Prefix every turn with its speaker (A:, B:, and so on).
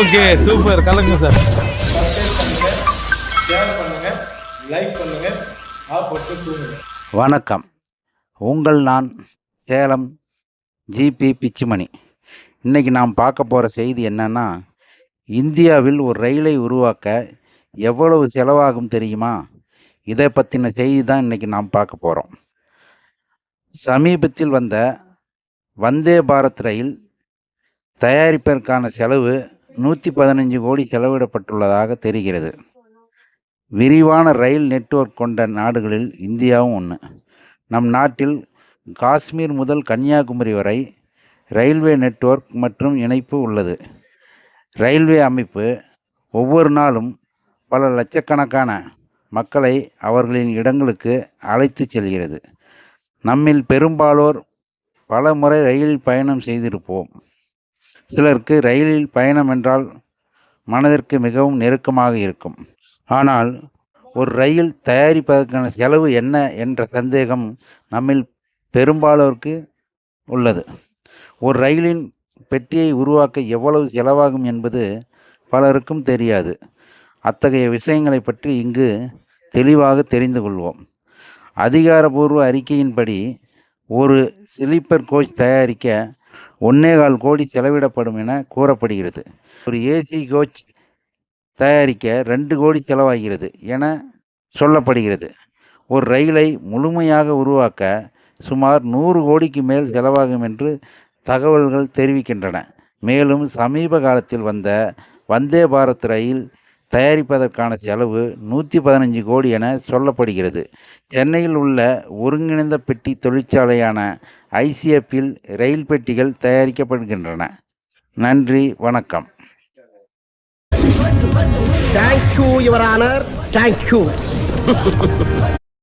A: Okay super. கலங்க sir.
B: வணக்கம். உங்கள் நான் சேலம் ஜிபி பிச்சுமணி. இன்னைக்கு நாம் பார்க்க போகிற செய்தி என்னன்னா இந்தியாவில் ஒரு ரயிலை உருவாக்க எவ்வளவு செலவாகும் தெரியுமா? இதை பற்றின செய்தி தான் இன்னைக்கு நாம் பார்க்க போகிறோம் சமீபத்தில் வந்த வந்தே பாரத் ரயில் தயாரிப்பதற்கான செலவு நூற்றி பதினஞ்சு கோடி செலவிடப்பட்டுள்ளதாக தெரிகிறது. விரிவான ரயில் நெட்வொர்க் கொண்ட நாடுகளில் இந்தியாவும் ஒன்று நம் நாட்டில் காஷ்மீர் முதல் கன்னியாகுமரி வரை ரயில்வே நெட்வொர்க் மற்றும் இணைப்பு உள்ளது. ரயில்வே அமைப்பு ஒவ்வொரு நாளும் பல லட்சக்கணக்கான மக்களை அவர்களின் இடங்களுக்கு அழைத்து செல்கிறது. நம்மில் பெரும்பாலோர் பல முறை ரயிலில் பயணம் செய்திருப்போம். சிலருக்கு ரயிலில் பயணம் என்றால் மனதிற்கு மிகவும் நெருக்கமாக இருக்கும். ஆனால் ஒரு ரயில் தயாரிப்பதற்கான செலவு என்ன என்ற சந்தேகம் நம்மில் பெரும்பாலோருக்கு உள்ளது. ஒரு ரயிலின் பெட்டியை உருவாக்க எவ்வளவு செலவாகும் என்பது பலருக்கும் தெரியாது. அத்தகைய விஷயங்களை பற்றி இங்கு தெளிவாக தெரிந்து கொள்வோம். அதிகாரபூர்வ அறிக்கையின்படி ஒரு ஸ்லீப்பர் கோச் தயாரிக்க ஒன்னேகால் கோடி செலவிடப்படும் என கூறப்படுகிறது. ஒரு ஏசி கோச் தயாரிக்க ரெண்டு கோடி செலவாகிறது என சொல்லப்படுகிறது. ஒரு ரயிலை முழுமையாக உருவாக்க சுமார் நூறு கோடிக்கு மேல் செலவாகும் என்று தகவல்கள் தெரிவிக்கின்றன. மேலும் சமீப காலத்தில் வந்த வந்தே பாரத் ரயில் தயாரிப்பதற்கான செலவு நூற்றி பதினஞ்சு கோடி என சொல்லப்படுகிறது. சென்னையில் உள்ள ஒருங்கிணைந்த பெட்டி தொழிற்சாலையான ஐசிஎஃப்பில் ரயில் பெட்டிகள் தயாரிக்கப்படுகின்றன. நன்றி வணக்கம்.
C: Thank you your honour thank you